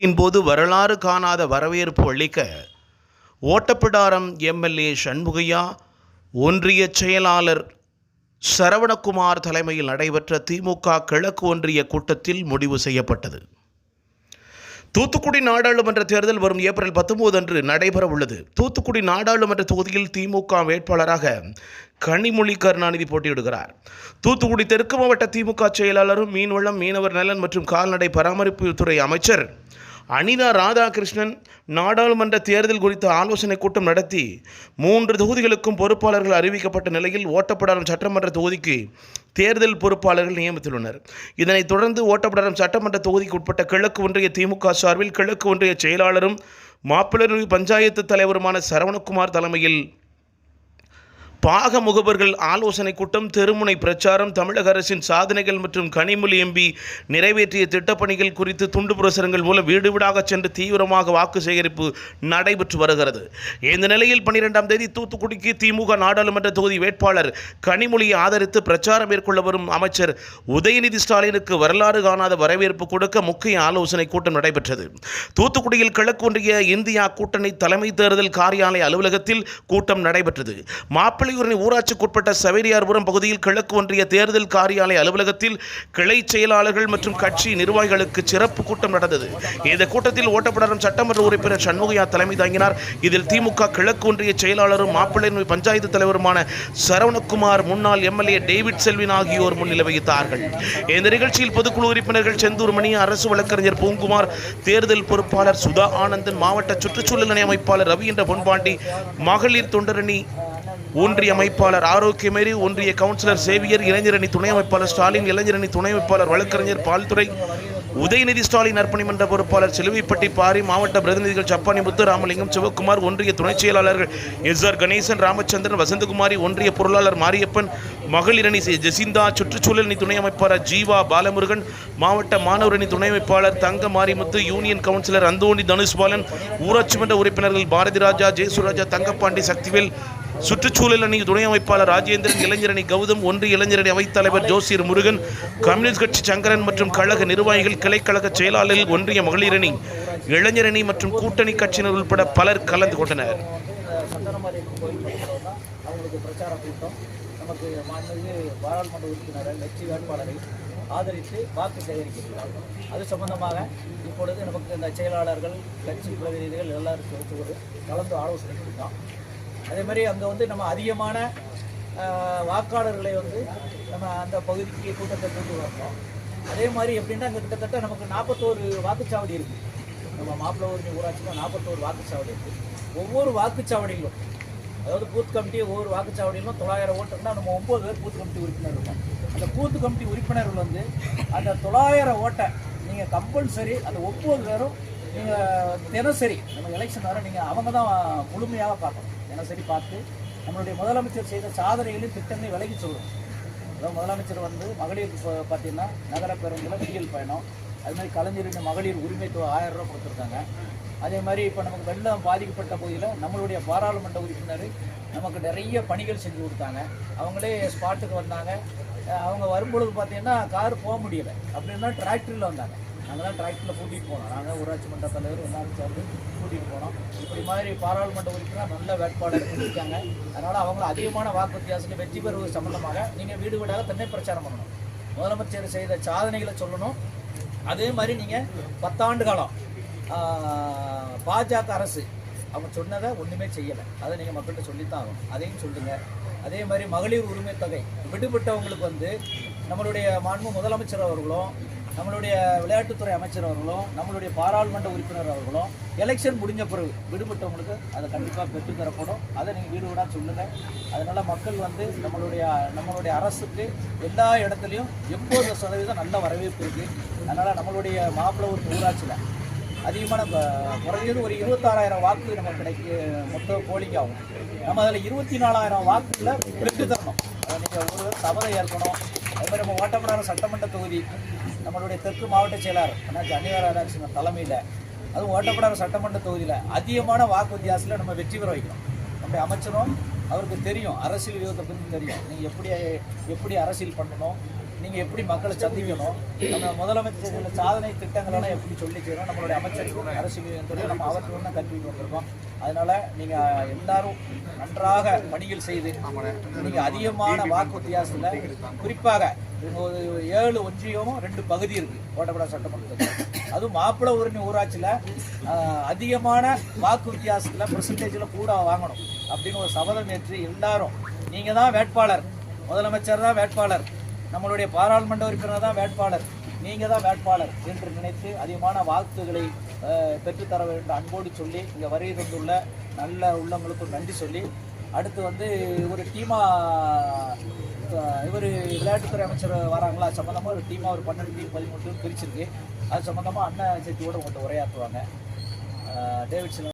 போது வரலாறு காணாத வரவேற்பு அளிக்க ஓட்டப்பிடாரம் எம்எல்ஏ சண்முகையா ஒன்றிய செயலாளர் சரவணகுமார் தலைமையில் நடைபெற்ற திமுக கிழக்கு ஒன்றிய கூட்டத்தில் முடிவு செய்யப்பட்டது. தூத்துக்குடி நாடாளுமன்ற தேர்தல் வரும் ஏப்ரல் பத்தொன்பது அன்று நடைபெற உள்ளது. தூத்துக்குடி நாடாளுமன்ற தொகுதியில் திமுக வேட்பாளராக கனிமொழி கருணாநிதி போட்டியிடுகிறார். தூத்துக்குடி தெற்கு மாவட்ட திமுக செயலாளரும் மீன்வளம் மீனவர் நலன் மற்றும் கால்நடை பராமரிப்பு துறை அமைச்சர் அனிதா ராதாகிருஷ்ணன் நாடாளுமன்ற தேர்தல் குறித்த ஆலோசனை கூட்டம் நடத்தி மூன்று தொகுதிகளுக்கும் பொறுப்பாளர்கள் அறிவிக்கப்பட்ட நிலையில் ஓட்டப்படாரம் சட்டமன்ற தொகுதிக்கு தேர்தல் பொறுப்பாளர்கள் நியமித்துள்ளனர். இதனைத் தொடர்ந்து ஓட்டப்படாரம் சட்டமன்ற தொகுதிக்கு உட்பட்ட கிழக்கு ஒன்றிய திமுக சார்பில் கிழக்கு ஒன்றிய செயலாளரும் மாப்பிள்ளை பஞ்சாயத்து தலைவருமான சரவணகுமார் தலைமையில் பாக முகவர்கள் ஆலோசனை கூட்டம் தெருமுனை பிரச்சாரம் தமிழக அரசின் சாதனைகள் மற்றும் கனிமொழி எம்பி நிறைவேற்றிய திட்டப்பணிகள் குறித்து துண்டு பிரசுரங்கள் மூலம் வீடு வீடாக சென்று தீவிரமாக வாக்கு சேகரிப்பு நடைபெற்று வருகிறது. இந்த நிலையில் பன்னிரெண்டாம் தேதி தூத்துக்குடிக்கு திமுக நாடாளுமன்ற தொகுதி வேட்பாளர் கனிமொழியை ஆதரித்து பிரச்சாரம் மேற்கொள்ள வரும் அமைச்சர் உதயநிதி ஸ்டாலினுக்கு வரலாறு காணாத வரவேற்பு கொடுக்க முக்கிய ஆலோசனை கூட்டம் நடைபெற்றது. தூத்துக்குடியில் கிழக்கு ஒன்றிய இந்தியா கூட்டணி தலைமை தேர்தல் காரியாலய அலுவலகத்தில் கூட்டம் நடைபெற்றது. மாப்பிள்ளை மாலையூரணி ஊராட்சிக்குட்பட்ட சவேரியார்புரம் பகுதியில் கிழக்கு ஒன்றிய தேர்தல் காரியாலய அலுவலகத்தில் கிளை செயலாளர்கள் மற்றும் கட்சி நிர்வாகிகளுக்கு சிறப்பு கூட்டம் நடந்தது. இந்த கூட்டத்தில் ஓட்டப்படரும் சட்டமன்ற உறுப்பினர் சண்முகையா தலைமை தாங்கினார். இதில் திமுக கிழக்கு ஒன்றிய செயலாளரும் மாப்பிள்ளை பஞ்சாயத்து தலைவருமான சரவணகுமார் முன்னாள் எம்எல்ஏ டேவிட் செல்வின் ஆகியோர் முன்னிலை வகித்தார்கள் இந்த நிகழ்ச்சியில் பொதுக்குழு உறுப்பினர்கள் செந்தூர் மணி அரசு வழக்கறிஞர் பூங்குமார் தேர்தல் பொறுப்பாளர் சுதா ஆனந்தன் மாவட்ட சுற்றுச்சூழல் இணை அமைப்பாளர் ரவி என்ற பொன்பாண்டி மகளிர் தொண்டரணி ஒன்றிய அமைப்பாளர் ஆரோக்கியமேரி ஒன்றிய கவுன்சிலர் சேவியர் இளைஞரணி துணை அமைப்பாளர் ஸ்டாலின் இளைஞரணி துணை அமைப்பாளர் வழக்கறிஞர் பால்துறை உதயநிதி ஸ்டாலின் அர்ப்பணி மன்ற பொறுப்பாளர் செலுவிப்பட்டி பாரி மாவட்ட பிரதிநிதிகள் சப்பானி முத்து ராமலிங்கம் சிவக்குமார் ஒன்றிய துணைச் செயலாளர்கள் எஸ் ஆர் கணேசன் ராமச்சந்திரன் வசந்தகுமாரி ஒன்றிய பொருளாளர் மாரியப்பன் மகளிரணி ஜெசிந்தா சுற்றுச்சூழல் அணி துணை அமைப்பாளர் ஜீவா பாலமுருகன் மாவட்ட மாணவர் அணி துணை அமைப்பாளர் தங்க மாரிமுத்து யூனியன் கவுன்சிலர் அந்தோணி தனுஷ்பாலன் ஊராட்சி மன்ற உறுப்பினர்கள் பாரதி ராஜா ஜெயசுராஜா தங்கப்பாண்டி சக்திவேல் சுற்றுச்சூழல் அணி துணை அமைப்பாளர் ராஜேந்திரன் இளைஞரணி கௌதம் ஒன்றிய இளைஞரணி அவைத்தலைவர் ஜோசியர் முருகன் கம்யூனிஸ்ட் கட்சி சங்கரன் மற்றும் கழக நிர்வாகிகள் கிளைக்கழக செயலாளர்கள் ஒன்றிய மகளிரணி இளைஞரணி மற்றும் கூட்டணி கட்சியினர் உட்பட பலர் கலந்து கொண்டனர். நமக்கு ஆதரித்து வாக்கு சேகரிக்கிறார்கள் அது சம்பந்தமாக இப்பொழுது நமக்கு இந்த செயலாளர்கள் கட்சி பிரதிநிதிகள் எல்லாருக்கும் கலந்து ஆலோசனை கொடுத்தோம் அதே மாதிரி அங்கே வந்து நம்ம அதிகமான வாக்காளர்களை வந்து நம்ம அந்த பகுதிக்கு கூட்டத்தை கொண்டு வரணும் அதே மாதிரி எப்படின்னா அங்கே கிட்டத்தட்ட நமக்கு நாற்பத்தோரு வாக்குச்சாவடி இருக்குது நம்ம மாப்பிள்ளை ஊரணி ஊராட்சியில் நாற்பத்தோரு வாக்குச்சாவடி இருக்குது ஒவ்வொரு வாக்குச்சாவடியிலும் அதாவது பூத் கமிட்டி ஒவ்வொரு வாக்குச்சாவடியிலும் தொள்ளாயிரம் ஓட்டுனா நம்ம ஒம்பது பேர் பூத் கமிட்டி உறுப்பினர் இருக்கோம். அந்த பூத்து கமிட்டி உறுப்பினர்கள் வந்து அந்த தொள்ளாயிரம் ஓட்டை நீங்கள் கம்பல்சரி அந்த ஒம்பது பேரும் நீங்கள் தினசரி நம்ம எலெக்ஷன் வர நீங்கள் அவங்க தான் முழுமையாக பார்க்கணும். தினசரி பார்த்து நம்மளுடைய முதலமைச்சர் செய்த சாதனைகளையும் திட்டங்களையும் விலகி சொல்லணும். அதாவது முதலமைச்சர் வந்து மகளிருக்கு இப்போ பார்த்தீங்கன்னா நகர பேருந்தில் விடியல் பயணம். அது மாதிரி கலைஞரின் மகளிர் உரிமை தொகை ஆயிரம் ரூபா கொடுத்துருக்காங்க. அதே மாதிரி இப்போ நமக்கு வெள்ளம் பாதிக்கப்பட்ட பகுதியில் நம்மளுடைய பாராளுமன்ற உறுப்பினர் நமக்கு நிறைய பணிகள் செஞ்சு கொடுத்தாங்க. அவங்களே ஸ்பாட்டுக்கு வந்தாங்க. அவங்க வரும்பொழுது பார்த்தீங்கன்னா கார் போக முடியலை. அப்படின்னா டிராக்டரில் வந்தாங்க. நாங்கள் தான் டிராக்டரில் கூட்டிகிட்டு போனோம். நாங்கள் ஊராட்சி மன்ற தலைவர் எல்லாரும் சேர்ந்து கூட்டிகிட்டு போனோம். இப்படி மாதிரி பாராளுமன்ற உறுப்பினர் நல்ல வேட்பாளர் இருக்காங்க. அதனால் அவங்கள அதிகமான வாக்கு வித்தியாசத்தில் வெற்றி பெறுவது சம்பந்தமாக நீங்கள் வீடு வீடாக தன்னை பிரச்சாரம் பண்ணணும். முதலமைச்சர் செய்த சாதனைகளை சொல்லணும். அதே மாதிரி நீங்கள் பத்தாண்டு காலம் பாஜக அரசு அவங்க சொன்னதை ஒன்றுமே செய்யலை. அதை நீங்கள் மக்கள்கிட்ட சொல்லித்தான் ஆகணும். அதையும் சொல்லுங்கள் அதே மாதிரி மகளிர் உரிமை தொகை. விடுபட்டவங்களுக்கு வந்து நம்மளுடைய மாண்பு முதலமைச்சர் அவர்களும் நம்மளுடைய விளையாட்டுத்துறை அமைச்சர் அவர்களும் நம்மளுடைய பாராளுமன்ற உறுப்பினர் அவர்களும் எலெக்ஷன் முடிஞ்ச பிறகு விடுபட்டவங்களுக்கு அதை கண்டிப்பாக பெற்றுத்தரப்படும் அதை நீங்கள் வீடு வீடாக சொல்லுங்கள் அதனால் மக்கள் வந்து நம்மளுடைய நம்மளுடைய அரசுக்கு எல்லா இடத்துலையும் எண்பது சதவீதம் நல்ல வரவேற்பு இருக்குது அதனால் நம்மளுடைய மாப்பிள்ளை ஒரு ஊராட்சியில் அதிகமான குறைஞ்சது ஒரு இருபத்தாறாயிரம் வாக்கு நமக்கு கிடைக்க மொத்த போலிங் ஆகும். நம்ம அதில் இருபத்தி நாலாயிரம் வாக்குல பெற்று நீங்கள் ஒரு சபதை ஏற்கணும். அதுமாதிரி நம்ம ஓட்டப்படாத சட்டமன்ற தொகுதி நம்மளுடைய தெற்கு மாவட்ட செயலாளர் ஆனால் அனிதா ராதாகிருஷ்ணன் தலைமையில் அதுவும் ஓட்டப்படாத சட்டமன்ற தொகுதியில் அதிகமான வாக்கு வித்தியாசத்தில் நம்ம வெற்றி பெற வைக்கணும். நம்முடைய அமைச்சரும் அவருக்கு தெரியும் அரசியல் வியூகத்தை பற்றி தெரியும். நீங்கள் எப்படி எப்படி அரசியல் பண்ணணும் நீங்கள் எப்படி மக்களை சந்திக்கணும் நம்ம முதலமைச்சர் சாதனை திட்டங்களெல்லாம் எப்படி சொல்லி செய்யணும் நம்மளுடைய அமைச்சர் அரசியல் நம்ம அவர்களும் தான் கல்வி வந்திருக்கோம் அதனால நீங்க எல்லாரும் நன்றாக பணிகள் செய்து நீங்க அதிகமான வாக்கு வித்தியாசத்துல குறிப்பாக ஒரு ஏழு ஒன்றியமும் ரெண்டு பகுதி இருக்கு கோட்டப்படா சட்டமன்றத்தில். அதுவும் மாப்பிள ஊரணி ஊராட்சியில் அதிகமான வாக்கு வித்தியாசத்தில் பெர்சன்டேஜில் கூட வாங்கணும் அப்படின்னு ஒரு சபதம் ஏற்று எல்லாரும் நீங்கள் தான் வேட்பாளர் முதலமைச்சர் தான் வேட்பாளர் நம்மளுடைய பாராளுமன்ற உறுப்பினர் தான் வேட்பாளர். நீங்கள் தான் வேட்பாளர் என்று நினைத்து அதிகமான வாக்குகளை பெற்றுத்தர வேண்டும். அன்போடு சொல்லி இங்கே வருகை தந்துள்ள நல்ல உள்ளங்களுக்கும் நன்றி சொல்லி அடுத்து வந்து ஒரு டீமா இவர் விளையாட்டுத்துறை அமைச்சர் வராங்களா? அது சம்மந்தமாக ஒரு டீமாக ஒரு பன்னெண்டு டீம் பதிமூணு டீம் பிரிச்சிருக்கு. அது சம்மந்தமாக அண்ணன் சேர்த்தியோட உங்கள்கிட்ட உரையாற்றுவாங்க. அஹ்,